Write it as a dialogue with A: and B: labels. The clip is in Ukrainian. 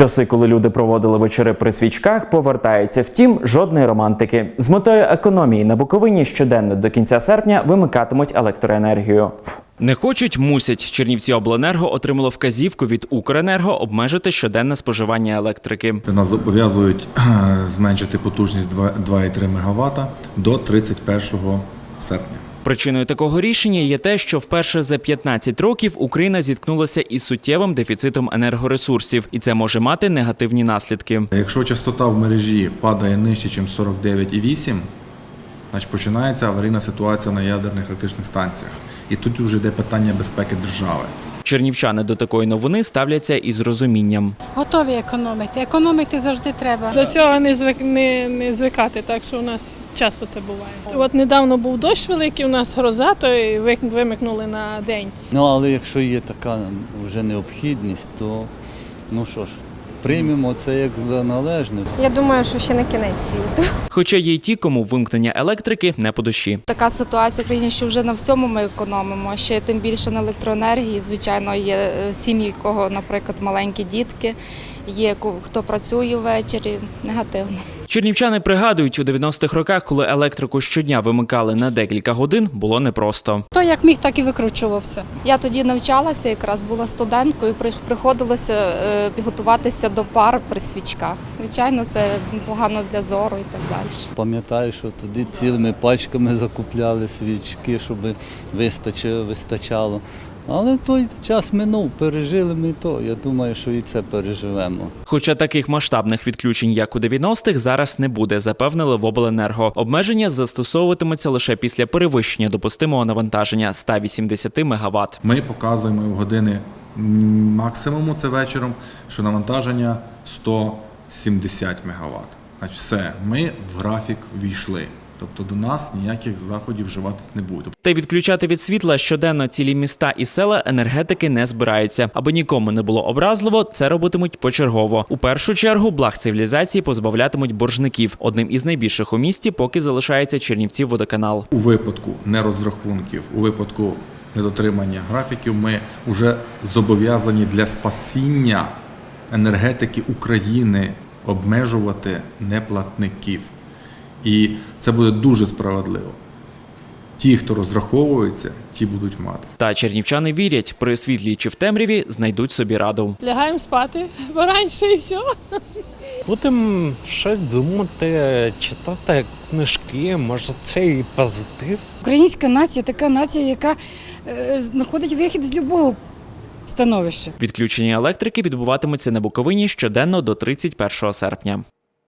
A: Часи, коли люди проводили вечори при свічках, повертаються. Втім, жодної романтики. З метою економії на Буковині щоденно до кінця серпня вимикатимуть електроенергію. Не хочуть, мусять. Чернівці обленерго отримало вказівку від Укренерго обмежити щоденне споживання електрики.
B: Нас зобов'язують зменшити потужність 2 2,3 МВт до 31 серпня.
A: Причиною такого рішення є те, що вперше за 15 років Україна зіткнулася із суттєвим дефіцитом енергоресурсів, і це може мати негативні наслідки.
B: Якщо частота в мережі падає нижче, ніж 49,8, значить починається аварійна ситуація на ядерних електричних станціях. І тут вже йде питання безпеки держави.
A: Чернівчани до такої новини ставляться із розумінням.
C: Готові економити. Економити завжди треба.
D: До цього не звик не, не звикати, так що у нас часто це буває. От недавно був дощ великий, у нас гроза, то і вимикнули на день.
E: Ну, але якщо є така вже необхідність, то ну що ж, приймемо це як за належне.
F: Я думаю, що ще не кінець світу.
A: Хоча є й ті, кому вимкнення електрики не по душі.
G: Така ситуація в Україні, що вже на всьому ми економимо. Ще тим більше на електроенергії. Звичайно, є е, сім'ї, кого, наприклад, маленькі дітки, є хто працює ввечері. Негативно.
A: Чернівчани пригадують, у 90-х роках, коли електрику щодня вимикали на декілька годин, було непросто.
C: Хто як міг, так і викручувався.
G: Я тоді навчалася, якраз була студенткою. Приходилося е, готуватися до пар при свічках. Звичайно, це погано для зору і так далі.
E: Пам'ятаю, що тоді цілими пачками закупляли свічки, щоб вистачило, вистачало. Але той час минув, пережили ми то. Я думаю, що і це переживемо.
A: Хоча таких масштабних відключень, як у 90-х, зараз не буде, запевнили в обленерго. Обмеження застосовуватимуться лише після перевищення допустимого навантаження 180 МВт.
B: Ми показуємо в години максимуму це вечором, що навантаження 170 МВт. Значить, все, ми в графік війшли. Тобто до нас ніяких заходів вживатись не буде.
A: Та й відключати від світла щоденно цілі міста і села енергетики не збираються. Аби нікому не було образливо, це робитимуть почергово. У першу чергу благ цивілізації позбавлятимуть боржників. Одним із найбільших у місті поки залишається Чернівців водоканал.
B: У випадку нерозрахунків, у випадку недотримання графіків, ми вже зобов'язані для спасіння енергетики України обмежувати неплатників. І це буде дуже справедливо. Ті, хто розраховується, ті будуть мати.
A: Та чернівчани вірять, при світлі чи в темряві знайдуть собі раду.
D: Лягаємо спати пораньше і все.
H: Будемо щось думати, читати книжки, може це і позитив.
I: Українська нація така нація, яка е, знаходить вихід з любого становища.
A: Відключення електрики відбуватимуться на Буковині щоденно до 31 серпня.